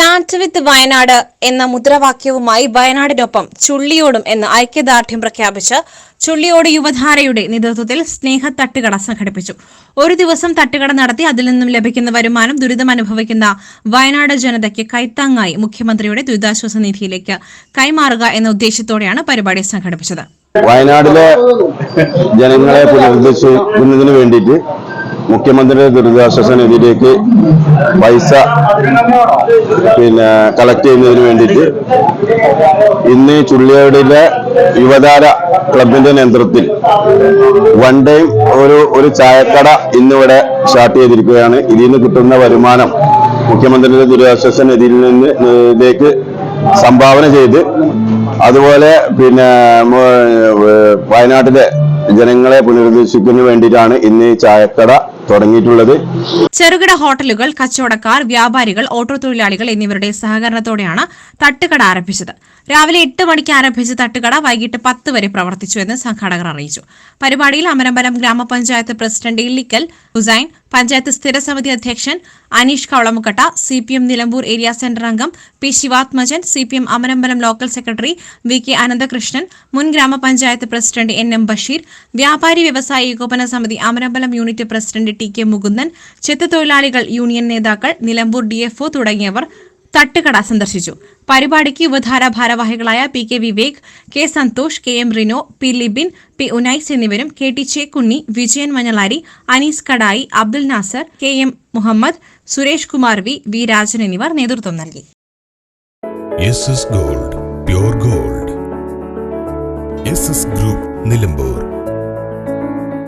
Start with Wayanad എന്ന മുദ്രാവാക്യവുമായി വയനാടിനൊപ്പം ചുള്ളിയോടും എന്ന് ഐക്യദാർഢ്യം പ്രഖ്യാപിച്ച് ചുള്ളിയോട് യുവധാരയുടെ നേതൃത്വത്തിൽ സ്നേഹ തട്ടുകട സംഘടിപ്പിച്ചു. ഒരു ദിവസം തട്ടുകട നടത്തി അതിൽ നിന്നും ലഭിക്കുന്ന വരുമാനം ദുരിതം അനുഭവിക്കുന്ന വയനാട് ജനതയ്ക്ക് കൈത്താങ്ങായി മുഖ്യമന്ത്രിയുടെ ദുരിതാശ്വാസ നിധിയിലേക്ക് കൈമാറുക എന്ന ഉദ്ദേശത്തോടെയാണ് പരിപാടി സംഘടിപ്പിച്ചത്. വയനാടിലെ ജനങ്ങളെ പുനരുദ്ധരിക്കുന്നതിന് വേണ്ടിയിട്ട് മുഖ്യമന്ത്രിയുടെ ദുരിതാശ്വാസ നിധിയിലേക്ക് പൈസ പിന്നെ കളക്ട് ചെയ്യുന്നതിന് വേണ്ടിയിട്ട് ഇന്ന് ചുള്ളിയോടിലെ യുവതാര ക്ലബിന്റെ നേതൃത്വത്തിൽ വൺ ടൈം ഒരു ഒരു ചായക്കട ഇന്നിവിടെ സ്റ്റാർട്ട് ചെയ്തിരിക്കുകയാണ്. ഇതിൽ നിന്ന് കിട്ടുന്ന വരുമാനം മുഖ്യമന്ത്രിയുടെ ദുരിതാശ്വാസ നിധിയിൽ നിന്ന് ഇതിലേക്ക് സംഭാവന ചെയ്ത് അതുപോലെ പിന്നെ വയനാട്ടിലെ ജനങ്ങളെ പുനരുദ്ദേശിക്കുന്നതിന് വേണ്ടിയിട്ടാണ് ഇന്ന് ചായക്കട തുടങ്ങിയിട്ടുള്ളത്. ചെറുകിട ഹോട്ടലുകൾ കച്ചവടക്കാർ വ്യാപാരികൾ ഓട്ടോ തൊഴിലാളികൾ എന്നിവരുടെ സഹകരണത്തോടെയാണ് തട്ടുകട ആരംഭിച്ചത്. രാവിലെ എട്ട് മണിക്ക് ആരംഭിച്ച തട്ടുകട വൈകിട്ട് പത്ത് വരെ പ്രവർത്തിച്ചു എന്ന് സംഘാടകർ അറിയിച്ചു. പരിപാടിയിൽ അമരമ്പലം ഗ്രാമപഞ്ചായത്ത് പ്രസിഡന്റ് ഇല്ലിക്കൽ ഹുസൈൻ പഞ്ചായത്ത് സ്ഥിരസമിതി അധ്യക്ഷൻ Aneesh Kavalamukkatta C P M Nilambur area centre അംഗം P Sivathmajan C P M Amarambalam local secretary V K Ananthakrishnan മുൻ ഗ്രാമപഞ്ചായത്ത് പ്രസിഡന്റ് എൻ എം ബഷീർ വ്യാപാരി വ്യവസായ ഏകോപന സമിതി Amarambalam unit president T K Mukundan ചെത്ത് തൊഴിലാളികൾ യൂണിയൻ നേതാക്കൾ നിലമ്പൂർ ഡിഎഫ്ഒ തുടങ്ങിയവർ തട്ടുകട സന്ദർശിച്ചു. പരിപാടിക്ക് യുവധാര ഭാരവാഹികളായ P K Vivek K Santhosh K M Rino P Libin P Unais എന്നിവരും K T Chekkunni Vijayan Manjalari Anees Kadayi Abdul Nasar K M Muhammad Suresh Kumar V V Rajan എന്നിവർ നേതൃത്വം നൽകി. Gold gold. ഗ്രൂപ്പ് നിലമ്പൂർ.